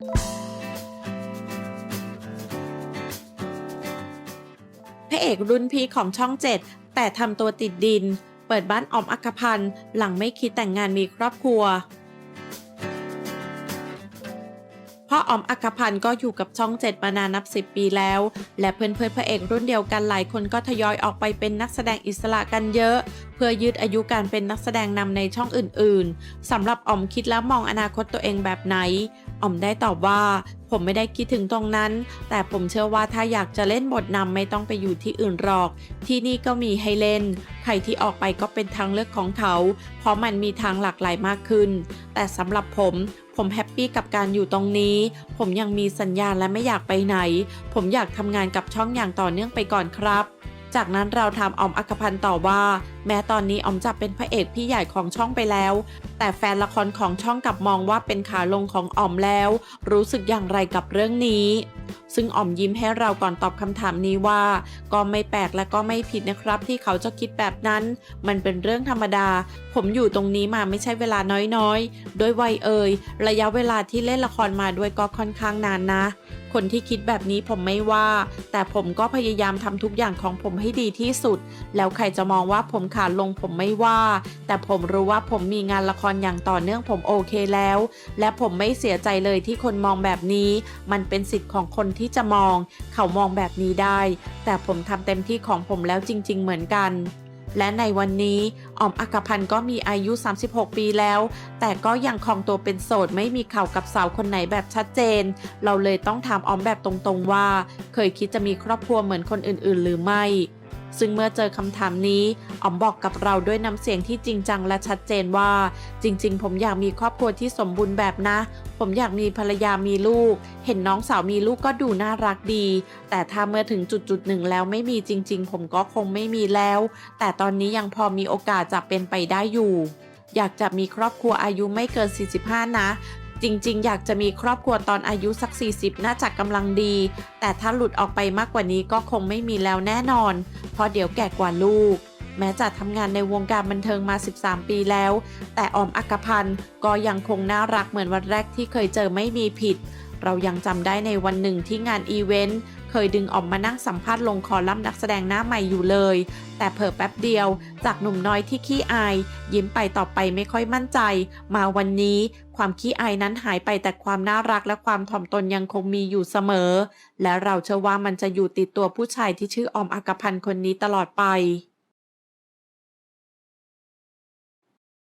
พระเอกรุ่นพี่ของช่องเจ็ดแต่ทำตัวติดดิน เปิดบ้านออมอักพันธ์หลังไม่คิดแต่งงานมีครอบครัวพ่อออมอักพันธ์ก็อยู่กับช่องเจ็ดมานานนับสิบปีแล้ว และเพื่อนเพื่อนๆพระเอกรุ่นเดียวกันหลายคนก็ทยอยออกไปเป็นนักแสดงอิสระกันเยอะ เพื่อยืดอายุการเป็นนักแสดงนำในช่องอื่นๆสำหรับออมคิดแล้วมองอนาคตตัวเองแบบไหน ออมได้ตอบว่า ผมไม่ได้คิดถึงตรงนั้น แต่ผมเชื่อว่าถ้าอยากจะเล่นบทนำไม่ต้องไปอยู่ที่อื่นหรอก ที่นี่ก็มีให้เล่น ใครที่ออกไปก็เป็นทางเลือกของเขา เพราะมันมีทางหลากหลายมากขึ้น แต่สำหรับผมผมแฮปปี้กับการอยู่ตรงนี้ ผมยังมีสัญญาณและไม่อยากไปไหน ผมอยากทำงานกับช่องอย่างต่อเนื่องไปก่อนครับ จากนั้นเราถามออมอักพันต่อว่า แม้ตอนนี้ออมจะเป็นพระเอกพี่ใหญ่ของช่องไปแล้ว แต่แฟนละครของช่องกลับมองว่าเป็นขาลงของออมแล้ว รู้สึกอย่างไรกับเรื่องนี้ ซึ่งออมยิ้มให้เราก่อนตอบคำถามนี้ว่า ก็ไม่แปลกและก็ไม่ผิดนะครับ ที่เขาจะคิดแบบนั้น มันเป็นเรื่องธรรมดา ผมอยู่ตรงนี้มาไม่ใช่เวลาน้อยๆ โดยวัยเอ่ยระยะเวลาที่เล่นละครมาด้วยก็ค่อนข้างนานนะ คนที่คิดแบบนี้ผมไม่ว่า แต่ผมก็พยายามทำทุกอย่างของผมให้ดีที่สุด แล้วใครจะมองว่าผมขาดลงผมไม่ว่า แต่ผมรู้ว่าผมมีงานละครอย่างต่อเนื่องผมโอเคแล้ว และผมไม่เสียใจเลยที่คนมองแบบนี้ มันเป็นสิทธิ์ของคนที่ที่จะมอง เขามองแบบนี้ได้ แต่ผมทำเต็มที่ของผมแล้วจริง ๆ เหมือนกันและในวันนี้ออมอักพันธ์ก็มีอายุ 36 ปีแล้ว แต่ก็ยังคองตัวเป็นโสดไม่มีข่าวกับสาวคนไหนแบบชัดเจน เราเลยต้องถามออมแบบตรงๆว่า เคยคิดจะมีครอบครัวเหมือนคนอื่นๆ หรือไม่ ซึ่งเมื่อเจอคำถามนี้อ๋อมบอกกับเราด้วยน้ำเสียงที่จริงจังและชัดเจนว่า จริง ๆ ผมอยากมีครอบครัวที่สมบูรณ์แบบนะ ผมอยากมีภรรยามีลูก เห็นน้องสาวมีลูกก็ดูน่ารักดี แต่ถ้าเมื่อถึงจุดจุดๆหนึ่งแล้วไม่มีจริง ๆ ผมก็คงไม่มีแล้ว แต่ตอนนี้ยังพอมีโอกาสจะเป็นไปได้อยู่อยากจะมีครอบครัวอายุไม่เกิน 45 นะ จริงๆ อยากจะมีครอบครัวตอนอายุสัก 40 น่าจะกำลังดี แต่ถ้าหลุดออกไปมากกว่านี้ก็คงไม่มีแล้วแน่นอน เพราะเดี๋ยวแก่กว่าลูก แม้จะทำงานในวงการบันเทิงมา 13 ปีแล้ว แต่ออมอักพันธ์ก็ยังคงน่ารักเหมือนวันแรกที่เคยเจอไม่มีผิด เรายังจำได้ในวันหนึ่งที่งานอีเวนต์เคยดึงออกมานั่งสัมภาษณ์ลงคอลัมน์นักแสดงหน้าใหม่อยู่เลย แต่เผลอแป๊บเดียว จากหนุ่มน้อยที่ขี้อาย ยิ้มไปต่อไปไม่ค่อยมั่นใจ มาวันนี้ความขี้อายนั้นหายไปแต่ความน่ารักและความถ่อมตนยังคงมีอยู่เสมอ และเราเชื่อว่ามันจะอยู่ติดตัวผู้ชายที่ชื่อออมอักพันธ์คนนี้ตลอดไป